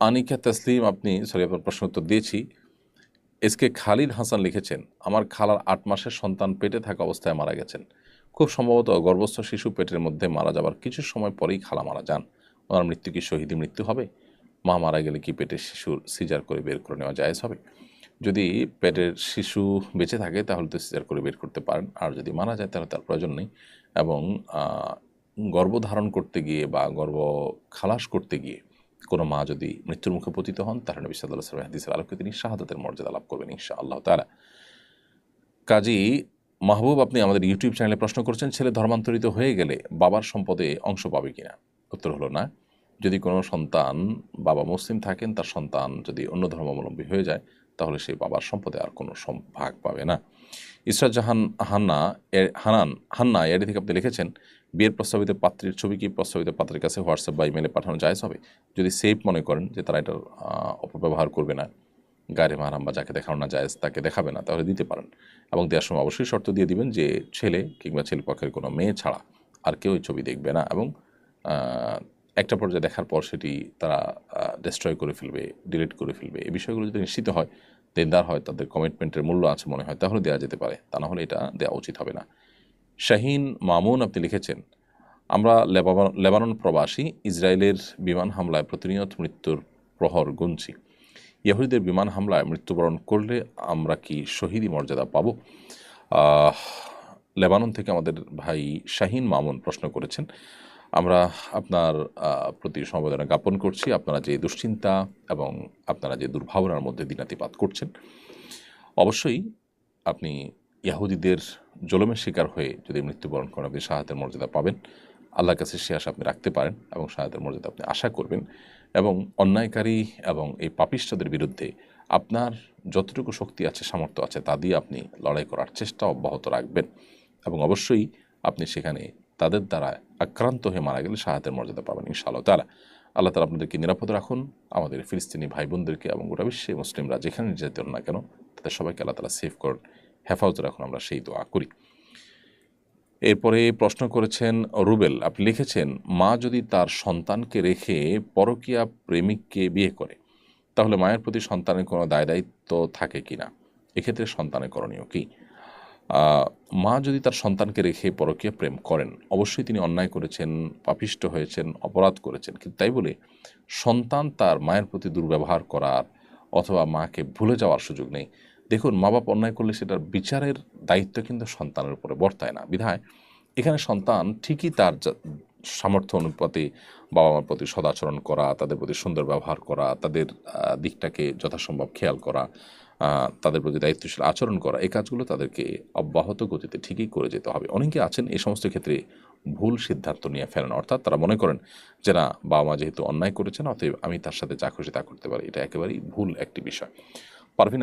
আনিকা তসলিম, আপনি সরি আপনার প্রশ্ন উত্তর দিয়েছি। এসকে খালিদ হাসান লিখেছেন, আমার খালার আট মাসের সন্তান পেটে থাকা অবস্থায় মারা গেছেন। খুব সম্ভবত গর্ভস্থ শিশু পেটের মধ্যে মারা যাবার কিছু সময় পরেই খালা মারা যান। ওনার মৃত্যু কি শহীদি মৃত্যু হবে? মা মারা গেলে কি পেটের শিশুর সিজার করে বের করে নেওয়া জায়েজ হবে? যদি পেটের শিশু বেঁচে থাকে, তাহলে তো সিজার করে বের করতে পারেন। আর যদি মারা যায়, তাহলে তার প্রয়োজন নেই। এবং গর্ভধারণ করতে গিয়ে বা গর্ভ খালাস করতে গিয়ে কোনো মা যদি মৃত্যুর মুখে পতিত হন, তাহলে নবী সাল্লাহ সাল্লাম হাদিসের আলোকে তিনি শাহাদাতের মর্যাদা লাভ করবেন ইনশা আল্লাহ তালা কাজী মাহবুব, আপনি আমাদের ইউটিউব চ্যানেলে প্রশ্ন করছেন, ছেলে ধর্মান্তরিত হয়ে গেলে বাবার সম্পদে অংশ পাবে কিনা? উত্তর হলো না। যদি কোনো সন্তান বাবা মুসলিম থাকেন, তার সন্তান যদি অন্য ধর্মাবলম্বী হয়ে যায়, তাহলে সেই বাবার সম্পদে আর কোনো ভাগ পাবে না। ইসরাত জাহান হান্না হানান, হান্না এডি থেকে আপনি লিখেছেন, বিয়ের প্রস্তাবিত পাত্রীর ছবি কি প্রস্তাবিত পাত্রের কাছে হোয়াটসঅ্যাপ বা ইমেলে পাঠানো যায়? হবে যদি সেফ মনে করেন যে তারা এটার অপব্যবহার করবে না গায়ে মারাম বা যাকে দেখানো না যায়, তাকে দেখাবে না, তাহলে দিতে পারেন। এবং দেওয়ার সময় অবশ্যই শর্ত দিয়ে দিবেন যে ছেলে কিংবা ছেলে পক্ষের কোনো মেয়ে ছাড়া আর কেউ ওই ছবি দেখবে না এবং একটা পর্যায়ে দেখার পর সেটি তারা ডিস্ট্রয় করে ফেলবে ডিলিট করে ফেলবে। এই বিষয়গুলো যদি নিশ্চিত হয় দেনদার হয়, তাদের কমিটমেন্টের মূল্য আছে মনে হয়, তাহলে দেওয়া যেতে পারে। তা না হলে এটা দেওয়া উচিত হবে না। শাহিন মামুন, আপনি লিখেছেন, আমরা লেবানন প্রবাসী, ইসরায়েলের বিমান হামলায় প্রতিনিয়ত মৃত্যুর প্রহর গুনছি। ইহুদিদের বিমান হামলায় মৃত্যুবরণ করলে আমরা কি শহীদি মর্যাদা পাব? লেবানন থেকে আমাদের ভাই শাহিন মামুন প্রশ্ন করেছেন আমরা আপনার প্রতি সমবেদনা জ্ঞাপন করছি। আপনারা যে দুশ্চিন্তা এবং আপনারা যে দুর্ভাবনার মধ্যে দিনাতিপাত করছেন, অবশ্যই আপনি ইয়াহুদিদের জলমের শিকার হয়ে যদি মৃত্যুবরণ করেন, আপনি সাহায্যের মর্যাদা পাবেন। আল্লাহর কাছে সে আশা আপনি রাখতে পারেন এবং সাহায্যের মর্যাদা আপনি আশা করবেন এবং অন্যায়কারী এবং এই পাপিষ্ঠদের বিরুদ্ধে আপনার যতটুকু শক্তি আছে, সামর্থ্য আছে, তা দিয়ে আপনি লড়াই করার চেষ্টা অব্যাহত রাখবেন এবং অবশ্যই আপনি সেখানে তাদের দ্বারা আক্রান্ত হয়ে মারা গেলে সাহায্যের মর্যাদা পাবেন ইনশাআল্লাহ তারা আল্লাহ তালা আপনাদেরকে নিরাপদ রাখুন, আমাদের ফিলিস্তিনি ভাই বোনদেরকে এবং গোটা বিশ্বে মুসলিমরা যেখানে যেতে না কেন, তাদের সবাইকে আল্লাহ তালা সেভ করুন হেফাজত রাখুন, আমরা সেই দোয়া করি। এরপরে প্রশ্ন করেছেন রুবেল, আপনি লিখেছেন, মা যদি তার সন্তানকে রেখে পরকীয়া প্রেমিককে বিয়ে করে, তাহলে মায়ের প্রতি সন্তানের কোনো দায় দায়িত্ব থাকে কি না এক্ষেত্রে সন্তানের করণীয় কি? মা যদি তার সন্তানকে রেখে পরকীয়া প্রেম করেন, অবশ্যই তিনি অন্যায় করেছেন, পাপিষ্ট হয়েছেন, অপরাধ করেছেন। কিন্তু তাই বলে সন্তান তার মায়ের প্রতি দুর্ব্যবহার করার অথবা মাকে ভুলে যাওয়ার সুযোগ নেই। দেখুন মা বাপ অন্যায় করলে সেটার বিচারের দায়িত্ব কিন্তু সন্তানের উপরে বর্তায় না। বিধায় এখানে সন্তান ঠিকই তার সামর্থ্য অনুপাতে বাবা মার প্রতি সদাচরণ করা, তাদের প্রতি সুন্দর ব্যবহার করা, তাদের দিকটাকে যথাসম্ভব খেয়াল করা তাদের প্রতি দায়িত্বশীল আচরণ করা, এই কাজগুলো তাদেরকে অব্যাহত গতিতে ঠিকই করে যেতে হবে। অনেকে আছেন এই সমস্ত ক্ষেত্রে ভুল সিদ্ধান্ত নিয়ে ফেলেন, অর্থাৎ তারা মনে করেন যে, না বাবা মা যেহেতু অন্যায় করেছেন, অতএব আমি তার সাথে যা খুশি তা করতে পারি। এটা একেবারেই ভুল একটি বিষয়। পারভিনা